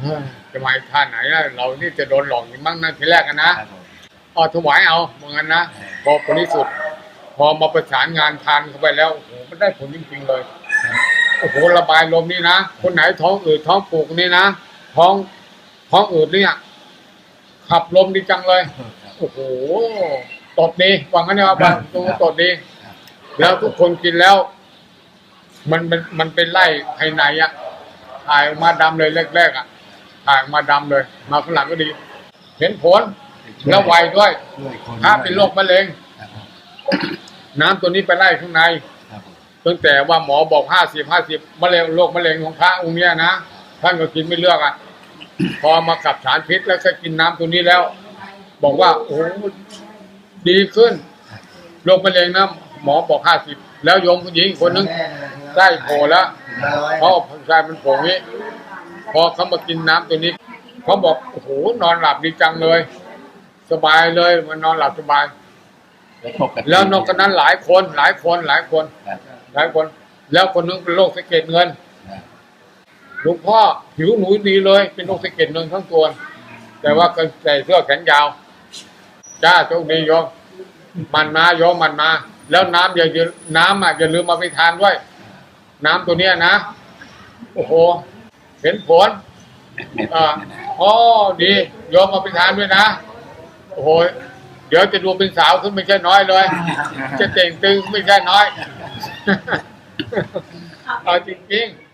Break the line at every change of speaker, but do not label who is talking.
เฮ้ยจะมาท่าไหนนะเรานี่จะโดนหลอกอย่างมั้งนะทีแรกอะนะครับ
ผม
เอาถวายเอาเหมือนกันนะพอผลที่สุด พอมาประสานงานทานเข้าไปแล้วโอ้โหมันได้ผลจริงๆเลยโอ้โหระบายลมนี่นะคนไหนท้องอืดท้องผูกนี่นะท้องท้องอืดเนี่ยขับลมดีจังเลยโอ้โหตดดีว่างั้นเนี่ยว่าบ้านตรงตดดีแล้วทุกคนกินแล้ว มันมันมันเป็นไล่ภายในอะถ่ายออกมาดำเลยแรกๆอะ ถ่ายออกมาดำเลย มาข้างหลังก็ดี เห็นผลแล้วไวด้วย
ช่วยคน
ถ้าเป็นโรคมะเร็ง
ครับผม
น้ำตัวนี้ไปไล่ข้างใน
ครับผม
ตั้งแต่ว่าหมอบอกห้าสิบห้าสิบมะเร็งโรคมะเร็งของพระองค์เนี้ยนะท่านก็กินไม่เลือกอะ พอมากับสารพิษแล้วก็กินน้ำตัวนี้แล้ว บอกว่า โอ้โหดีขึ้นโรคมะเร็งนะหมอบอกห้าสิบแล้วโยมผู้หญิงอีกคนนึงใกล้โผล่แล้วเขาเอาชายเป็นผงนี้ พอเขามากินน้ำตัวนี้เขาบอกโอ้โหนอนหลับดีจังเลย สบายเลยมันนอนหลับสบาย
แล้ว
นอกจากนั้นหลายคนหลายคนหลายคน หลายคน แล้วคนนึงเป็นโรคสะเก็ดเงินหลวงพ่อผิวหนูดีเลย เป็นโรคสะเก็ดเงินทั้งตัวแต่ว่าก็ใส่เสื้อแขนยาวจ้าโชคดีโยมมันมาโยมมันมา แล้วน้ำอย่าอย่าน้ำอะอย่าลืมมาไปทานด้วย น้ำตัวเนี้ยนะโอ้โห เห็นผล
เม็ด
อ่าอ๋อดีโยมมาไปทานด้วยนะโอ้โหเดี๋ยวจะดูเป็นสาวขึ้นไม่ใช่น้อยเลย จะเต่งตึงไม่ใช่น้อยเอาจริงๆ